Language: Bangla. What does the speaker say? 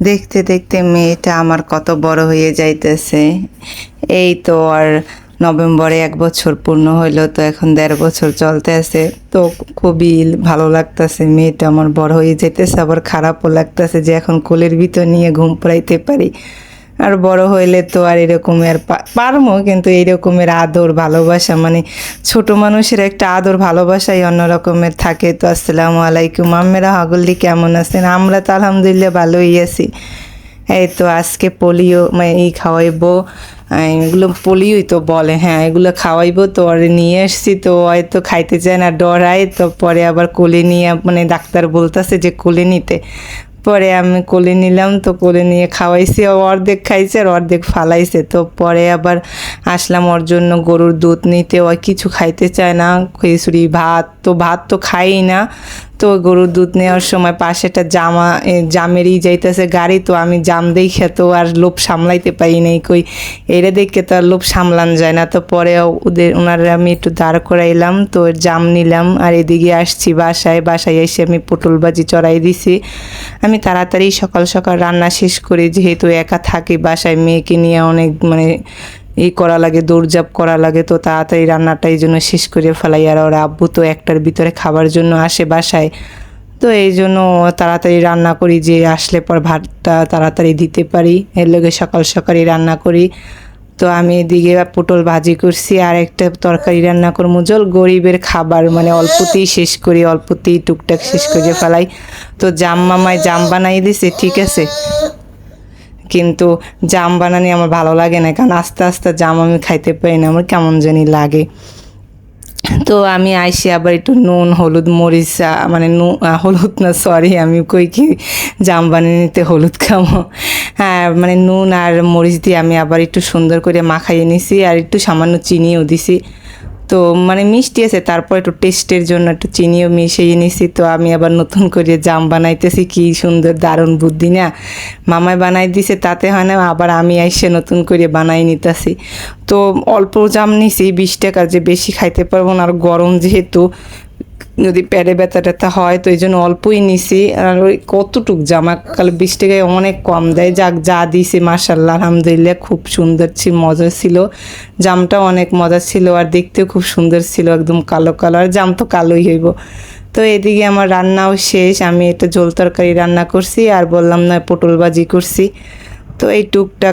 দেখতে দেখতে মেয়েটা আমার কত বড় হয়ে যাইতেছে। এই তো আর নভেম্বরে এক বছর পূর্ণ হইল, তো এখন দেড় বছর চলতে আছে। তো খুবই ভালো লাগতেছে, মেয়েটা আমার বড় হয়ে যেতেছে আবার খারাপও লাগতেছে যে এখন কোলের ভিতর নিয়ে ঘুম পড়াইতে পারি। আর বড় হইলে তো আর এরকমের পারমো, কিন্তু এইরকমের আদর, ভালোবাসা মানে ছোট মানুষের একটা আদর, ভালোবাসাই অন্য রকমের থাকে। তো আসসালামু আলাইকুম। আম্মেরা হাগুল্লি কেমন আছেন? আমরা তো আলহামদুলিল্লাহ ভালোই আছি। এই তো আজকে পোলিও মানে এই খাওয়াইবো। এগুলো পোলিওই তো বলে হ্যাঁ এগুলো খাওয়াইবো। তো আর নিয়ে এসছি তো হয়তো খাইতে চায় না, ডরায়। তো পরে আবার কোলে নিয়ে মানে ডাক্তার বলতেছে যে কোলে নিতে। পরে আমি কোলে নিলাম, তো কোলে নিয়ে খাওয়াইছি অর্ধেক খাইছে আর অর্ধেক ফালাইছে। তো পরে আবার আসলাম ওর জন্য গরুর দুধ নিতে, ও কিছু খাইতে চায় না, খিচুড়ি, ভাত, তো ভাত তো খাই না। তো গরুর দুধ নেওয়ার সময় পাশে একটা জামা জামেরই যাইতেছে গাড়ি, তো আমি জাম দেই খেত আর লোভ সামলাইতে পারি নাই, কই এরা দেখে তো আর লোভ সামলান যায় না। তো পরে ওদের ওনারা আমি একটু দাঁড় করাইলাম, তো জাম নিলাম, আর এদিকে আসছি বাসায় বাসায় এসে আমি পটল ভাজি চড়াই দিছি। আমি তাড়াতাড়ি সকাল সকাল রান্না শেষ করি, যেহেতু একা থাকি বাসায়, মেয়েকে নিয়ে অনেক মানে এই করা লাগে দৌড়জাপ করা লাগে, তো তাড়াতাড়ি রান্নাটা এই জন্য শেষ করে ফেলাই। আর ওর আব্বু তো একটার ভিতরে খাবার জন্য আসে বাসায়। তো এই জন্য তাড়াতাড়ি রান্না করি, যে আসলে পর ভাতটা তাড়াতাড়ি দিতে পারি। এর লগে সকাল সকালই রান্না করি। তো আমি এদিকে পটল ভাজি করছি, আর একটা তরকারি রান্না করব। জল গরিবের খাবার মানে অল্পতেই শেষ করি, অল্পতেই টুকটাক শেষ করে ফেলাই। তো জাম মামায় জাম বানাই দিছে, ঠিক আছে? কিন্তু জাম বানানি আমার ভালো লাগে না, কারণ আস্তে আস্তে জাম আমি খাইতে পারি না, আমার কেমন জানি লাগে। তো আমি আইসি আবার একটু নুন, হলুদ, মরিচ মানে নু হলুদ না সরি আমি কই কি, জাম বানিয়ে নিতে হলুদ খাব। হ্যাঁ মানে নুন আর মরিচ দিয়ে আমি আবার একটু সুন্দর করে মাখাইয়ে নিছি আর একটু সামান্য চিনিও দিছি। তো মানে মিষ্টি আছে, তারপর একটু টেস্টের জন্য একটু চিনিও মিশিয়ে নিছি। তো আমি আবার নতুন করে জাম বানাইতেছি, কি সুন্দর দারুণ বুদ্ধি না? মামায় বানাই দিছে, তাতে হয় না, আবার আমি এসে নতুন করে বানাই নিতেছি। তো অল্প জাম নিছি, বিশ টাকা যে বেশি খাইতে পারব না, আর গরম যেহেতু যদি প্যাডে ব্যথা ট্যাথা হয়, তো এই জন্য অল্পই নিছি। আর ওই কতটুক জামা কালে বিশ টাকায় অনেক কম দেয়। যাক, যা দিছে মার্শাল্লাহ আলহামদুলিল্লাহ, খুব সুন্দর ছিল মজা ছিল। জামটা অনেক মজা ছিল আর দেখতেও খুব সুন্দর ছিল, একদম কালো কালো। আর জাম তো কালোই হইব। তো এদিকে আমার রান্নাও শেষ। আমি এটা ঝোল তরকারি রান্না করছি আর বললাম না, পটল ভাজি করছি। তো এই টুকটাক